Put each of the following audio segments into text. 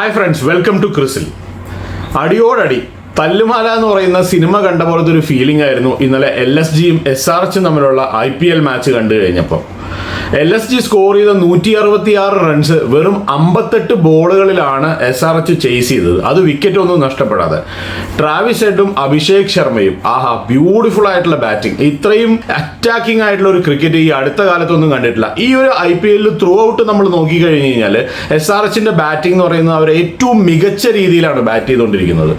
Hi friends welcome to ക്രിസിൽ അടിയോടടി തല്ലുമാല എന്ന് പറയുന്ന സിനിമ കണ്ട പോലത്തെ ഒരു ഫീലിംഗ് ആയിരുന്നു ഇന്നലെ എൽ എസ് ജിയും എസ് ആർ എച്ചും തമ്മിലുള്ള ഐ പി എൽ മാച്ച് കണ്ടു കഴിഞ്ഞപ്പോൾ എൽ എസ് ജി സ്കോർ ചെയ്ത നൂറ്റി അറുപത്തി ആറ് റൺസ് വെറും അമ്പത്തെട്ട് ബോളുകളിലാണ് എസ് ആർ എച്ച് ചേസ് ചെയ്തത്. അത് വിക്കറ്റ് ഒന്നും നഷ്ടപ്പെടാതെ. ട്രാവിസ് ഹെഡും അഭിഷേക് ശർമ്മയും ആഹാ ബ്യൂട്ടിഫുൾ ആയിട്ടുള്ള ബാറ്റിംഗ് ഇത്രയും അറ്റാക്കിംഗ് ആയിട്ടുള്ള ഒരു ക്രിക്കറ്റ് ഈ അടുത്ത കാലത്തൊന്നും കണ്ടിട്ടില്ല. ഈ ഒരു ഐ പി എല്ലിൽ ത്രൂ ഔട്ട് നമ്മൾ നോക്കി കഴിഞ്ഞ് കഴിഞ്ഞാൽ എസ് ആർ എച്ചിന്റെ ബാറ്റിംഗ് എന്ന് പറയുന്നത് അവർ ഏറ്റവും മികച്ച രീതിയിലാണ് ബാറ്റ് ചെയ്തുകൊണ്ടിരിക്കുന്നത്.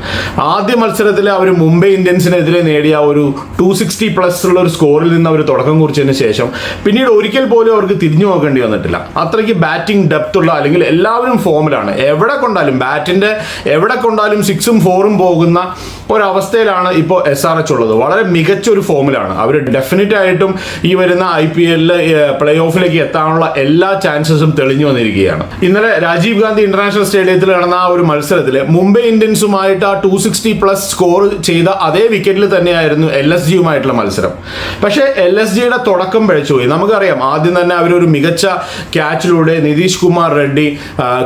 ആദ്യ മത്സരത്തിൽ അവർ മുംബൈ ഇന്ത്യൻസിനെതിരെ നേടിയ ഒരു ടു സിക്സ്റ്റി പ്ലസ് ഉള്ള ഒരു സ്കോറിൽ നിന്ന് അവർ തുടക്കം കുറിച്ചതിന് ശേഷം പിന്നീട് ഒരിക്കൽ പോലും അവർക്ക് തിരിഞ്ഞു നോക്കേണ്ടി വന്നിട്ടില്ല. അത്രയ്ക്ക് ബാറ്റിംഗ് ഡെപ്ത് ഉള്ള അല്ലെങ്കിൽ എല്ലാവരും ഫോമിലാണ്. എവിടെ കൊണ്ടാലും ബാറ്റിന്റെ എവിടെ കൊണ്ടാലും സിക്സും ഫോറും പോകുന്ന ഒരവസ്ഥയിലാണ് ഇപ്പോൾ എസ് ആർ എച്ച് ഉള്ളത്. വളരെ മികച്ച ഒരു ഫോമിലാണ്. അവർ ഡെഫിനറ്റ് ആയിട്ടും ഈ വരുന്ന ഐ പി എല്ലിൽ പ്ലേ ഓഫിലേക്ക് എത്താനുള്ള എല്ലാ ചാൻസസും തെളിഞ്ഞു വന്നിരിക്കുകയാണ്. ഇന്നലെ രാജീവ് ഗാന്ധി ഇന്റർനാഷണൽ സ്റ്റേഡിയത്തിൽ നടന്ന ആ ഒരു മത്സരത്തിൽ മുംബൈ ഇന്ത്യൻസുമായിട്ട് ആ ടു സിക്സ്റ്റി പ്ലസ് സ്കോർ ചെയ്ത അതേ വിക്കറ്റിൽ തന്നെയായിരുന്നു എൽ എസ് ജിയുമായിട്ടുള്ള മത്സരം. പക്ഷേ എൽ എസ് ജിയുടെ തുടക്കം പഴിച്ചുപോയി നമുക്കറിയാം ആദ്യം തന്നെ അവരൊരു മികച്ച ക്യാച്ചിലൂടെ നിതീഷ് കുമാർ റെഡ്ഡി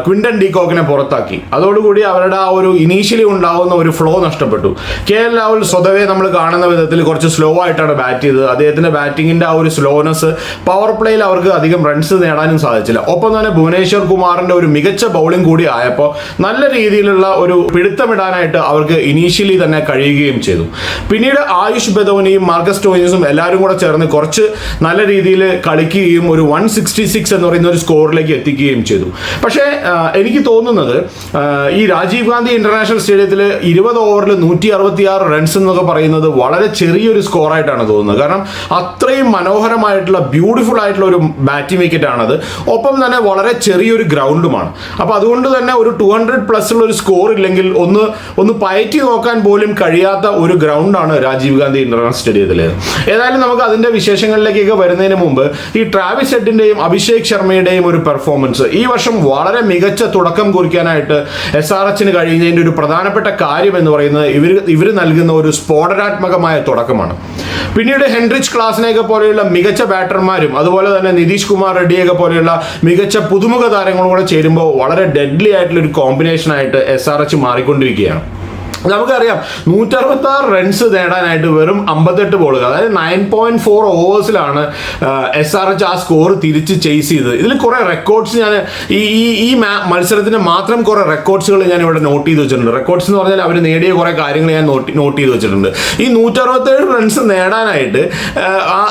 ക്വിൻഡൻ ഡി കോക്കിനെ പുറത്താക്കി. അതോടുകൂടി അവരുടെ ആ ഒരു ഇനീഷ്യലി ഉണ്ടാവുന്ന ഒരു ഫ്ലോ നഷ്ടപ്പെട്ടു. കെ എൽ രാഹുൽ സ്വതവേ നമ്മൾ കാണുന്ന വിധത്തിൽ കുറച്ച് സ്ലോ ആയിട്ടാണ് ബാറ്റ് ചെയ്തത്. അദ്ദേഹത്തിന്റെ ബാറ്റിങ്ങിന്റെ ആ ഒരു സ്ലോനെസ് പവർ പ്ലേയിൽ അവർക്ക് അധികം റൺസ് നേടാനും സാധിച്ചില്ല. ഒപ്പം തന്നെ ഭുവനേശ്വർ കുമാറിന്റെ ഒരു മികച്ച ബൗളിംഗ് കൂടി ആയപ്പോൾ നല്ല രീതിയിലുള്ള ഒരു പിടുത്തമിടാനായിട്ട് അവർക്ക് ഇനീഷ്യലി തന്നെ കഴിയുകയും ചെയ്തു. പിന്നീട് ആയുഷ് ബദോനിയും മാർക്കസ് ടോയിൻസും എല്ലാവരും കൂടെ ചേർന്ന് കുറച്ച് നല്ല രീതിയിൽ കളിക്കുകയും ഒരു വൺ സിക്സ്റ്റി സിക്സ് എന്ന് പറയുന്ന ഒരു സ്കോറിലേക്ക് എത്തിക്കുകയും ചെയ്തു. പക്ഷേ എനിക്ക് തോന്നുന്നത് ഈ രാജീവ് ഗാന്ധി ഇന്റർനാഷണൽ സ്റ്റേഡിയത്തിൽ ഇരുപത് ഓവറിൽ നൂറ്റി അറുപത്തി ആറ് റൺസ് എന്നൊക്കെ പറയുന്നത് വളരെ ചെറിയൊരു സ്കോറായിട്ടാണ് തോന്നുന്നത്. കാരണം അത്രയും മനോഹരമായിട്ടുള്ള ബ്യൂട്ടിഫുൾ ആയിട്ടുള്ള ഒരു ബാറ്റിംഗ് വിക്കറ്റ് ആണത്. ഒപ്പം തന്നെ വളരെ ചെറിയൊരു ഗ്രൗണ്ടുമാണ്. അപ്പോൾ അതുകൊണ്ട് തന്നെ ഒരു ടു ഹൺഡ്രഡ് പ്ലസ് ഉള്ള ഒരു സ്കോർ ഇല്ലെങ്കിൽ ഒന്ന് ഒന്ന് പയറ്റി നോക്കാൻ പോലും കഴിയാത്ത ഒരു ഗ്രൗണ്ടാണ് രാജീവ് ഗാന്ധി ഇന്റർനാഷണൽ സ്റ്റേഡിയത്തിലേത്. ഏതായാലും നമുക്ക് അതിന്റെ വിശേഷങ്ങളിലേക്കൊക്കെ വരുന്നതിന് മുമ്പ് ഈ ട്രാവിസ് ഹെഡിന്റെയും അഭിഷേക് ശർമ്മയുടെയും ഒരു പെർഫോമൻസ് ഈ വർഷം വളരെ മികച്ച തുടക്കം കുറിക്കാനായിട്ട് എസ് ആർ എച്ചിന് കഴിയുന്നതിന്റെ ഒരു പ്രധാനപ്പെട്ട കാര്യം എന്ന് പറയുന്നത് ഇവർ ഇവർ നൽകുന്ന ഒരു സ്ഫോടനാത്മകമായ തുടക്കമാണ്. പിന്നീട് ഹെൻറിച്ച് ക്ലാസിനെയൊക്കെ പോലെയുള്ള മികച്ച ബാറ്റർമാരും അതുപോലെ തന്നെ നിതീഷ് കുമാർ റെഡ്ഡിയൊക്കെ പോലെയുള്ള മികച്ച പുതുമുഖ താരങ്ങളും കൂടെ ചേരുമ്പോൾ വളരെ ഡെഡ്ലി ആയിട്ടുള്ള ഒരു കോമ്പിനേഷൻ ആയിട്ട് എസ് ആർ എച്ച് മാറിക്കൊണ്ടിരിക്കുകയാണ്. നമുക്കറിയാം നൂറ്ററുപത്തി ആറ് റൺസ് നേടാനായിട്ട് വെറും അമ്പത്തെട്ട് ബോളുകൾ അതായത് നയൻ പോയിന്റ് ഫോർ ഓവേഴ്സിലാണ് എസ് ആർ എച്ച് ആ സ്കോർ തിരിച്ച് ചേസ് ചെയ്തത്. ഇതിൽ കുറെ റെക്കോർഡ്സ് ഞാൻ ഈ ഈ ഈ മത്സരത്തിന് മാത്രം കുറെ റെക്കോർഡ്സുകൾ ഞാൻ ഇവിടെ നോട്ട് ചെയ്ത് വെച്ചിട്ടുണ്ട്. റെക്കോർഡ്സ് എന്ന് പറഞ്ഞാൽ അവർ നേടിയ കുറെ കാര്യങ്ങൾ ഞാൻ നോട്ട് ചെയ്ത് വെച്ചിട്ടുണ്ട്. ഈ നൂറ്ററുപത്തേഴ് റൺസ് നേടാനായിട്ട്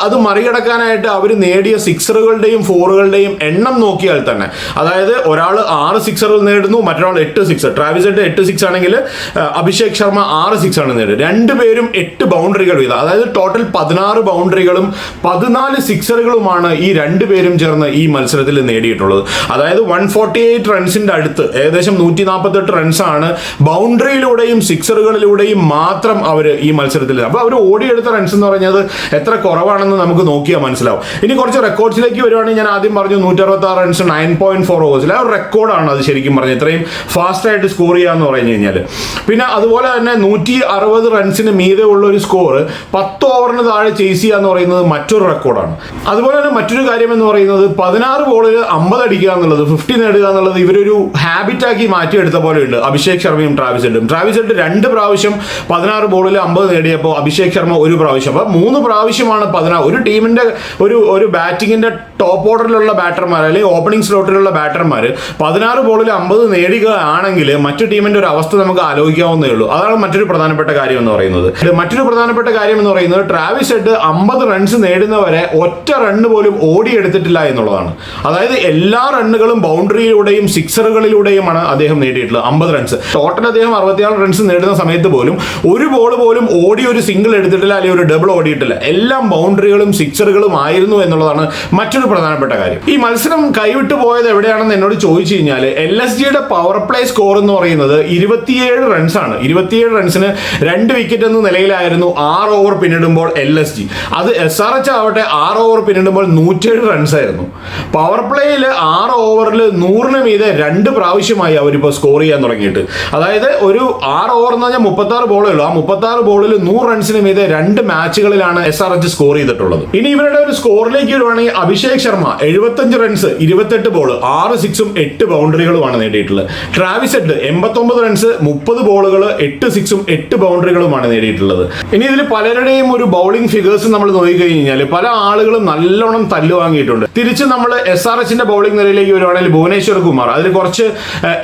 അത് മറികടക്കാനായിട്ട് അവർ നേടിയ സിക്സറുകളുടെയും ഫോറുകളുടെയും എണ്ണം നോക്കിയാൽ തന്നെ അതായത് ഒരാൾ ആറ് സിക്സറുകൾ നേടുന്നു മറ്റൊരാൾ എട്ട് സിക്സ് ട്രാവിസ് എട്ട് സിക്സ് ആണെങ്കിൽ ആ, അഭിഷേക് ശർമ്മ ആറ് സിക്സ് ആണ് നേടിയത്. രണ്ടുപേരും എട്ട് ബൗണ്ടറികൾ വീതം. അതായത് ടോട്ടൽ പതിനാറ് ബൗണ്ടറികളും പതിനാല് സിക്സറുകളുമാണ് ഈ രണ്ടുപേരും ചേർന്ന് ഈ മത്സരത്തിൽ നേടിയിട്ടുള്ളത്. അതായത് വൺ ഫോർട്ടി എയ്റ്റ് റൺസിന്റെ അടുത്ത് ഏകദേശം നൂറ്റി നാൽപ്പത്തെട്ട് റൺസാണ് ബൗണ്ടറിയിലൂടെയും സിക്സറുകളിലൂടെയും മാത്രം അവർ ഈ മത്സരത്തിൽ അപ്പോൾ അവർ ഓടിയെടുത്ത റൺസ് എന്ന് പറഞ്ഞത് എത്ര കുറവാണെന്ന് നമുക്ക് നോക്കിയാൽ മനസ്സിലാവും. ഇനി കുറച്ച് റെക്കോർഡ്സിലേക്ക് വരുവാണെങ്കിൽ ഞാൻ ആദ്യം പറഞ്ഞു നൂറ്ററുപത്തി ആറ് റൺസ് നയൻ പോയിന്റ് ഫോർ ഓവേഴ്സിൽ ആ റെക്കോർഡാണ് അത് ശരിക്കും പറഞ്ഞത്. ഇത്രയും ഫാസ്റ്റായിട്ട് സ്കോർ ചെയ്യാന്ന് പറഞ്ഞു കഴിഞ്ഞാൽ പിന്നെ അതുപോലെ തന്നെ നൂറ്റി അറുപത് റൺസിന് മീതെ ഉള്ള ഒരു സ്കോർ പത്ത് ഓവറിന് താഴെ ചേസ് ചെയ്യുക എന്ന് പറയുന്നത് മറ്റൊരു റെക്കോർഡാണ് അതുപോലെ തന്നെ മറ്റൊരു കാര്യം എന്ന് പറയുന്നത് പതിനാറ് ബോളിൽ അമ്പത് അടിക്കുക എന്നുള്ളത് ഫിഫ്റ്റി നേടുക എന്നുള്ളത് ഇവരൊരു ഹാബിറ്റാക്കി മാറ്റിയെടുത്ത ഉണ്ട്. അഭിഷേക് ശർമ്മയും ട്രാവിസ് ഹെഡും ട്രാവിസ് ഹെഡ് രണ്ട് പ്രാവശ്യം പതിനാറ് ബോളിൽ അമ്പത് നേടിയപ്പോൾ അഭിഷേക് ശർമ്മ ഒരു പ്രാവശ്യം. അപ്പോൾ മൂന്ന് പ്രാവശ്യമാണ് പതിനാറ് ഒരു ടീമിന്റെ ഒരു ഒരു ബാറ്റിങ്ങിന്റെ ടോപ്പ് ഓർഡറിലുള്ള ബാറ്റർമാർ അല്ലെങ്കിൽ ഓപ്പണിംഗ് സ്ലോട്ടിലുള്ള ബാറ്റർമാർ പതിനാറ് ബോളിൽ അമ്പത് നേടുകയാണെങ്കിൽ മറ്റു ടീമിന്റെ ഒരു അവസ്ഥ നമുക്ക് ആലോചിക്കാവുന്നേ ഉള്ളൂ. അതാണ് മറ്റൊരു പ്രധാനപ്പെട്ട കാര്യം എന്ന് പറയുന്നത്. മറ്റൊരു പ്രധാനപ്പെട്ട കാര്യം എന്ന് പറയുന്നത് ട്രാവിസ് ഹെഡ് അമ്പത് റൺസ് നേടുന്നവരെ ഒറ്റ റണ്ണ് പോലും ഓടിയെടുത്തിട്ടില്ല എന്നുള്ളതാണ്. അതായത് എല്ലാ റണ്ണുകളും ബൗണ്ടറിയിലൂടെയും സിക്സറുകളിലൂടെയുമാണ് അദ്ദേഹം നേടിയിട്ടുള്ളത്. അമ്പത് റൺസ് ടോട്ടൽ അദ്ദേഹം അറുപത്തിയാറ് റൺസ് നേടുന്ന സമയത്ത് പോലും ഒരു ബോൾ പോലും ഓടി ഒരു സിംഗിൾ എടുത്തിട്ടില്ല അല്ലെങ്കിൽ ഒരു ഡബിൾ ഓടിയിട്ടില്ല. എല്ലാം ബൗണ്ടറികളും സിക്സറുകളും ആയിരുന്നു എന്നുള്ളതാണ് മറ്റൊരു പ്രധാനപ്പെട്ട കാര്യം. ഈ മത്സരം കൈവിട്ടു പോയത് എവിടെയാണെന്ന് എന്നോട് ചോദിച്ചു കഴിഞ്ഞാൽ എൽ എസ് ജിയുടെ പവർ പ്ലേ സ്കോർ എന്ന് പറയുന്നത് ഇരുപത്തിയേഴ് റൺസ് ആണ്. ഇരുപത്തിയേഴ് റൺസിന് രണ്ട് വിക്കറ്റ് എന്ന നിലയിലായിരുന്നു ആറ് ഓവർ പിന്നിടുമ്പോൾ എൽ എസ് ജി അത് എസ് ആർ എച്ച് ആവട്ടെ ആറ് ഓവർ പിന്നിടുമ്പോൾ നൂറ്റേഴ് റൺസായിരുന്നു. പവർ പ്ലേയിൽ ആറ് ഓവറിൽ നൂറിന് മീതെ രണ്ട് പ്രാവശ്യമായി അവരിപ്പോൾ സ്കോർ ചെയ്യാൻ തുടങ്ങിയിട്ട്. അതായത് ഒരു ആറ് ഓവർ എന്ന് പറഞ്ഞാൽ മുപ്പത്താറ് ബോളേ ഉള്ളൂ. ആ മുപ്പത്താറ് ബോളിൽ നൂറ് റൺസിന് മീതെ രണ്ട് മാച്ചുകളിലാണ് എസ് ആർ എച്ച് സ്കോർ ചെയ്തിട്ടുള്ളത്. ഇനി ഇവരുടെ ഒരു സ്കോറിലേക്ക് വരുവാണെങ്കിൽ അഭിഷേക് ശർമ്മ എഴുപത്തഞ്ച് റൺസ് ഇരുപത്തെട്ട് ബോൾ ആറ് സിക്സും എട്ട് ബൗണ്ടറികളുമാണ് നേടിയിട്ടുള്ളത്. ട്രാവിസ് എൺപത്തൊമ്പത് റൺസ് മുപ്പത് ബോളുകൾ എട്ട് സിക്സും എട്ട് ബൗണ്ടറികളുമാണ് നേടിയിട്ടുള്ളത്. ഇനി ഇതിൽ പലരുടെയും ഒരു ബൗളിംഗ് ഫിഗേഴ്സ് നമ്മൾ നോക്കിക്കഴിഞ്ഞാൽ പല ആളുകളും നല്ലോണം തല്ലു വാങ്ങിയിട്ടുണ്ട്. തിരിച്ച് നമ്മൾ എസ് ആർ എച്ചിന്റെ ബൗളിംഗ് നിലയിലേക്ക് വരുവാണെങ്കിൽ ഭുവനേശ്വർ കുമാർ. അതിൽ കുറച്ച്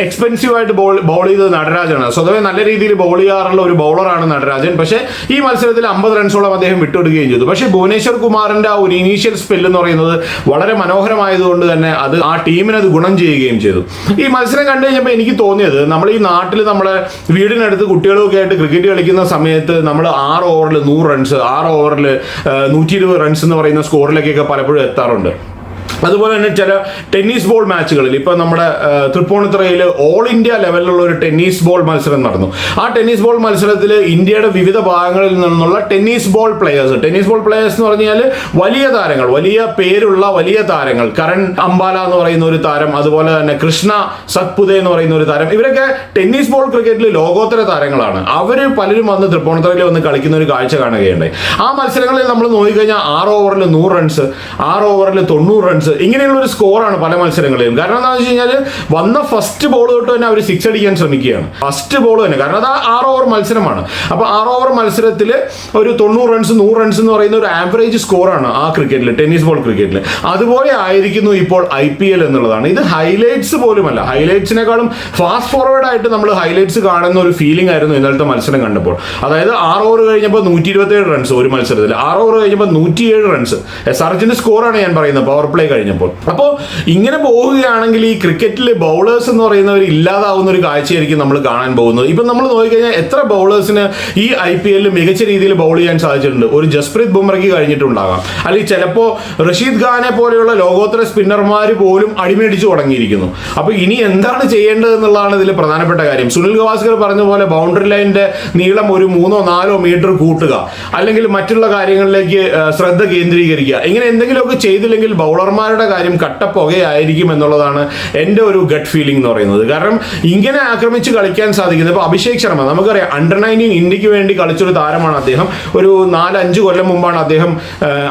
എക്സ്പെൻസീവ് ആയിട്ട് ബോൾ ബോൾ ചെയ്തത് നടരാജാണ് സ്വതവേ നല്ല രീതിയിൽ ബോൾ ചെയ്യാറുള്ള ഒരു ബൗളറാണ് നടരാജൻ. പക്ഷേ ഈ മത്സരത്തിൽ അമ്പത് റൺസോളം അദ്ദേഹം വിട്ടുകൊടുക്കുകയും ചെയ്തു. പക്ഷേ ഭുവനേശ്വർ കുമാറിന്റെ ആ ഒരു ഇനീഷ്യൽ സ്പെല്ല് എന്ന് പറയുന്നത് വളരെ മനോഹരമായതുകൊണ്ട് തന്നെ അത് ആ ടീമിന് അത് ഗുണം ചെയ്യുകയും ചെയ്തു. ഈ മത്സരം കണ്ടു കഴിഞ്ഞപ്പോൾ എനിക്ക് തോന്നിയത് നമ്മൾ ഈ നാട്ടിൽ നമ്മളെ വീടിനടുത്ത് കുട്ടികളൊക്കെ ആയിട്ട് ക്രിക്കറ്റ് കളിക്കുന്ന സമയത്ത് നമ്മൾ ആറ് ഓവറിൽ നൂറ് റൺസ് ആറ് ഓവറിൽ നൂറ്റി ഇരുപത് റൺസ് എന്ന് പറയുന്ന സ്കോറിലേക്കൊക്കെ പലപ്പോഴും എത്താറുണ്ട്. അതുപോലെ തന്നെ ചില ടെന്നീസ് ബോൾ മാച്ചുകളിൽ ഇപ്പൊ നമ്മുടെ തൃപ്പൂണിത്തുറയിൽ ഓൾ ഇന്ത്യ ലെവലിലുള്ള ഒരു ടെന്നീസ് ബോൾ മത്സരം നടന്നു. ആ ടെന്നീസ് ബോൾ മത്സരത്തിൽ ഇന്ത്യയുടെ വിവിധ ഭാഗങ്ങളിൽ നിന്നുള്ള tennis ball players tennis ball players എന്ന് പറഞ്ഞാൽ വലിയ താരങ്ങൾ വലിയ പേരുള്ള വലിയ താരങ്ങൾ. കരൺ അംബാല എന്ന് പറയുന്ന ഒരു താരം അതുപോലെ തന്നെ കൃഷ്ണ സത്പുതെ എന്ന് പറയുന്ന ഒരു താരം. ഇവരൊക്കെ ടെന്നീസ് ബോൾ ക്രിക്കറ്റിൽ ലോകോത്തര താരങ്ങളാണ്. അവർ പലരും വന്ന് തൃപ്പൂണിത്തുറയിൽ വന്ന് കളിക്കുന്ന ഒരു കാഴ്ച കാണുകയുണ്ടായി. ആ മത്സരങ്ങളിൽ നമ്മൾ നോക്കിക്കഴിഞ്ഞാൽ ആറ് ഓവറിൽ നൂറ് റൺസ് ആറ് ഓവറിൽ തൊണ്ണൂറ് റൺസ് ഇങ്ങനെയുള്ള ഒരു സ്കോറാണ് പല മത്സരങ്ങളിലും. കാരണം എന്താണെന്ന് വെച്ച് കഴിഞ്ഞാൽ വന്ന ഫസ്റ്റ് ബോൾ തൊട്ട് തന്നെ അവർ സിക്സ് അടിക്കാൻ ശ്രമിക്കുകയാണ്. ഫസ്റ്റ് ബോൾ തന്നെ. കാരണം അത് ആറ് ഓവർ മത്സരമാണ്. അപ്പോൾ ആറ് ഓവർ മത്സരത്തിൽ ഒരു തൊണ്ണൂറ് റൺസ് നൂറ് റൺസ് എന്ന് പറയുന്ന ഒരു ആവറേജ് സ്കോറാണ് ആ ക്രിക്കറ്റിൽ ടെന്നീസ് ബോൾ ക്രിക്കറ്റിൽ അതുപോലെ ആയിരിക്കുന്നു ഇപ്പോൾ ഐ പി എൽ എന്നുള്ളതാണ്. ഇത് ഹൈലൈറ്റ്സ് പോലുമല്ല. ഹൈലൈറ്റ്സിനെക്കാളും ഫാസ്റ്റ് ഫോർവേഡ് ആയിട്ട് നമ്മൾ ഹൈലൈറ്റ്സ് കാണുന്ന ഒരു ഫീലിംഗ് ആയിരുന്നു ഇന്നലത്തെ മത്സരം കണ്ടപ്പോൾ. അതായത് ആറ് ഓവർ കഴിഞ്ഞപ്പോൾ നൂറ്റി ഇരുപത്തി ഏഴ് റൺസ് ഒരു മത്സരത്തിൽ. ആറ് ഓവർ കഴിഞ്ഞപ്പോൾ നൂറ്റിയേഴ് റൺസ് എസ് ആർ സ്കോറാണ് ഞാൻ പറയുന്നത് പവർ പ്ലേ കഴിഞ്ഞപ്പോൾ. അപ്പോൾ ഇങ്ങനെ പോവുകയാണെങ്കിൽ ഈ ക്രിക്കറ്റിലെ ബൗളേഴ്സ് എന്ന് പറയുന്നവർ ഇല്ലാതാവുന്ന ഒരു കാഴ്ചയായിരിക്കും നമ്മൾ കാണാൻ പോകുന്നത്. ഇപ്പം നമ്മൾ നോക്കിക്കഴിഞ്ഞാൽ എത്ര ബൗളേഴ്സിന് ഈ ഐ പി എല്ലിൽ മികച്ച രീതിയിൽ ബൗൾ ചെയ്യാൻ സാധിച്ചിട്ടുണ്ട്? ഒരു ജസ്പ്രീത് ബുംറയ്ക്ക് കഴിഞ്ഞിട്ടുണ്ടാകാം. അല്ലെങ്കിൽ ചിലപ്പോൾ റഷീദ് ഖാനെ പോലെയുള്ള ലോകോത്തര സ്പിന്നർമാർ പോലും അടിമേടിച്ചു തുടങ്ങിയിരിക്കുന്നു. അപ്പോൾ ഇനി എന്താണ് ചെയ്യേണ്ടത് എന്നുള്ളതാണ് ഇതിൽ പ്രധാനപ്പെട്ട കാര്യം. സുനിൽ ഗവാസ്കർ പറഞ്ഞ പോലെ ബൗണ്ടറി ലൈനിന്റെ നീളം ഒരു മൂന്നോ നാലോ മീറ്റർ കൂട്ടുക. അല്ലെങ്കിൽ മറ്റുള്ള കാര്യങ്ങളിലേക്ക് ശ്രദ്ധ കേന്ദ്രീകരിക്കുക. ഇങ്ങനെ എന്തെങ്കിലുമൊക്കെ ചെയ്തില്ലെങ്കിൽ ബൗളർമാരുടെ കാര്യം കട്ടപ്പുകയായിരിക്കും എന്നുള്ളതാണ് എന്റെ ഒരു ഗട്ട് ഫീലിംഗ് എന്ന് പറയുന്നത്. കാരണം ഇങ്ങനെ ആക്രമിച്ച് കളിക്കാൻ സാധിക്കുന്നത് ഇപ്പോൾ അഭിഷേക് ശർമ്മ നമുക്കറിയാം അണ്ടർ നയന്റീൻ ഇന്ത്യയ്ക്ക് വേണ്ടി കളിച്ചൊരു താരമാണ് അദ്ദേഹം. ഒരു നാലഞ്ച് കൊല്ലം മുമ്പാണ് അദ്ദേഹം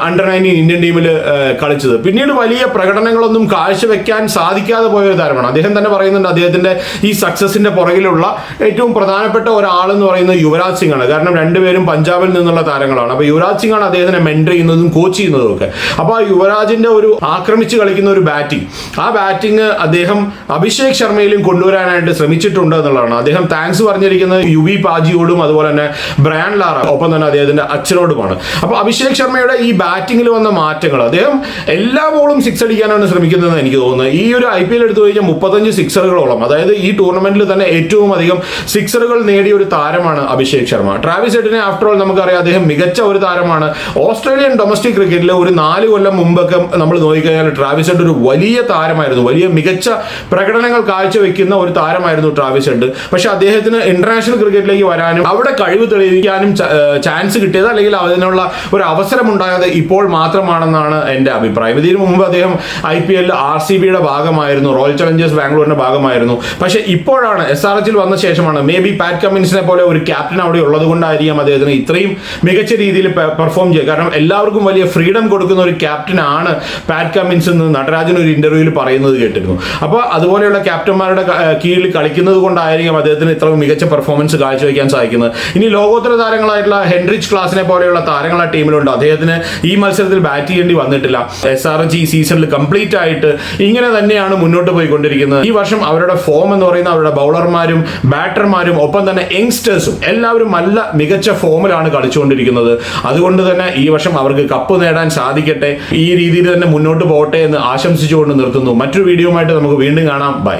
അണ്ടർ നയന്റീൻ ഇന്ത്യൻ ടീമിൽ കളിച്ചത്. പിന്നീട് വലിയ പ്രകടനങ്ങളൊന്നും കാഴ്ചവെക്കാൻ സാധിക്കാതെ പോയ ഒരു താരമാണ്. അദ്ദേഹം തന്നെ പറയുന്നുണ്ട് അദ്ദേഹത്തിന്റെ ഈ സക്സസിന്റെ പുറകിലുള്ള ഏറ്റവും പ്രധാനപ്പെട്ട ഒരാളെന്ന് പറയുന്നത് യുവരാജ് സിംഗ് ആണ് കാരണം രണ്ടുപേരും പഞ്ചാബിൽ നിന്നുള്ള താരങ്ങളാണ്. അപ്പോൾ യുവരാജ് സിംഗ് ആണ് അദ്ദേഹത്തിനെ മെന്റർ ചെയ്യുന്നതും കോച്ച് ചെയ്യുന്നതും ഒക്കെ. അപ്പോൾ ആ യുവരാജിന്റെ ഒരു ആക്രമിച്ച് കളിക്കുന്ന ഒരു ബാറ്റിംഗ്. ആ ബാറ്റിംഗ് അദ്ദേഹം അഭിഷേക് ശർമ്മയിലും കൊണ്ടുവരാനായിട്ട് ശ്രമിച്ചിട്ടുണ്ട് എന്നുള്ളതാണ്. അദ്ദേഹം താങ്ക്സ് പറഞ്ഞിരിക്കുന്നത് യു വി പാജിയോടും അതുപോലെ തന്നെ ബ്രാൻ ലാറ ഒപ്പം തന്നെ അദ്ദേഹത്തിന്റെ അച്ഛനോടുമാണ്. അപ്പോൾ അഭിഷേക് ശർമ്മയുടെ ഈ ബാറ്റിംഗിൽ വന്ന മാറ്റങ്ങൾ അദ്ദേഹം എല്ലാ ബോളും സിക്സ് അടിക്കാനാണ് ശ്രമിക്കുന്നതെന്ന് എനിക്ക് തോന്നുന്നത് ഈ ഒരു ഐ പി എൽ എടുത്തു കഴിഞ്ഞാൽ മുപ്പത്തഞ്ച് സിക്സറുകളോളം അതായത് ഈ ടൂർണമെന്റിൽ തന്നെ ഏറ്റവും അധികം സിക്സറുകൾ നേടിയ ഒരു താരമാണ് അഭിഷേക് ശർമ്മ. ട്രാവിസ് ഹെഡിനെ ആഫ്റ്റർ ഓൾ നമുക്കറിയാം അദ്ദേഹം മികച്ച ഒരു താരമാണ്. ഓസ്ട്രേലിയൻ ഡൊമസ്റ്റിക് ക്രിക്കറ്റിൽ ഒരു നാല് കൊല്ലം മുമ്പൊക്കെ നമ്മൾ നോക്കിക്കഴിഞ്ഞാൽ ട്രാവിസ് ഹെഡ് ഒരു വലിയ താരമായിരുന്നു. വലിയ മികച്ച പ്രകടനങ്ങൾ കാഴ്ചവെക്കുന്ന ഒരു താരമായിരുന്നു ട്രാവിസ് ഹെഡ് പക്ഷെ അദ്ദേഹത്തിന് ഇന്റർനാഷണൽ ക്രിക്കറ്റിലേക്ക് വരാനും അവിടെ കഴിവ് തെളിയിക്കാനും ചാൻസ് കിട്ടിയത് അല്ലെങ്കിൽ അതിനുള്ള ഒരു അവസരം ഉണ്ടായത് ഇപ്പോൾ മാത്രമാണെന്നാണ് എന്റെ അഭിപ്രായം. ഇതിനു മുമ്പ് അദ്ദേഹം ഐ പി എല്ലിൽ ആർ സി ബിയുടെ ഭാഗമായിരുന്നു റോയൽ ചലഞ്ചേഴ്സ് ബാംഗ്ലൂരിന്റെ ഭാഗമായിരുന്നു. പക്ഷെ ഇപ്പോഴാണ് എസ് ആർ എച്ചിൽ വന്ന ശേഷമാണ് മേ ബി പാറ്റ് കമ്മിൻസിനെ പോലെ ഒരു ക്യാപ്റ്റൻ അവിടെ ഉള്ളത് കൊണ്ടായിരിക്കാം അദ്ദേഹത്തിന് ഇത്രയും മികച്ച രീതിയിൽ പെർഫോം ചെയ്യുക കാരണം എല്ലാവർക്കും വലിയ ഫ്രീഡം കൊടുക്കുന്ന ഒരു ക്യാപ്റ്റൻ ആണ് പാറ്റ് കമ്മിൻസ് എന്ന് നടരാജൻ ഒരു ഇന്റർവ്യൂവിൽ പറയുന്നത് കേട്ടിരുന്നു. അപ്പോൾ അതുപോലെയുള്ള ക്യാപ്റ്റന്മാരുടെ കീഴിൽ കളിക്കുന്നത് കൊണ്ടായിരിക്കും അദ്ദേഹത്തിന് ഇത്ര മികച്ച പെർഫോമൻസ് കാഴ്ചവെക്കാൻ സാധിക്കുന്നത്. ഇനി ലോകോത്തര താരങ്ങളായിട്ടുള്ള ഹെൻറിച്ച് ക്ലാസിനെ പോലെയുള്ള താരങ്ങൾ ആ ടീമിലുണ്ട്. അദ്ദേഹത്തിന് ഈ മത്സരത്തിൽ ബാറ്റ് ചെയ്യേണ്ടി വന്നിട്ടില്ല. എസ് ആർ എച്ച് ഈ സീസണിൽ കംപ്ലീറ്റ് ആയിട്ട് ഇങ്ങനെ തന്നെയാണ് മുന്നോട്ട് പോയിക്കൊണ്ടിരിക്കുന്നത്. ഈ വർഷം അവരുടെ ഫോം എന്ന് പറയുന്ന അവരുടെ ബൗളർമാരും ബാറ്റർമാരും ഒപ്പം തന്നെ യങ്സ്റ്റേഴ്സും എല്ലാവരും നല്ല മികച്ച ഫോമിലാണ് കളിച്ചുകൊണ്ടിരിക്കുന്നത്. അതുകൊണ്ട് തന്നെ ഈ വർഷം അവർക്ക് കപ്പ് നേടാൻ സാധിക്കട്ടെ. ഈ രീതിയിൽ തന്നെ മുന്നോട്ട് പോകട്ടെ എന്ന് ആശംസിച്ചുകൊണ്ട് നിർത്തുന്നു. മറ്റൊരു വീഡിയോയുമായിട്ട് നമുക്ക് വീണ്ടും കാണാം. ബൈ.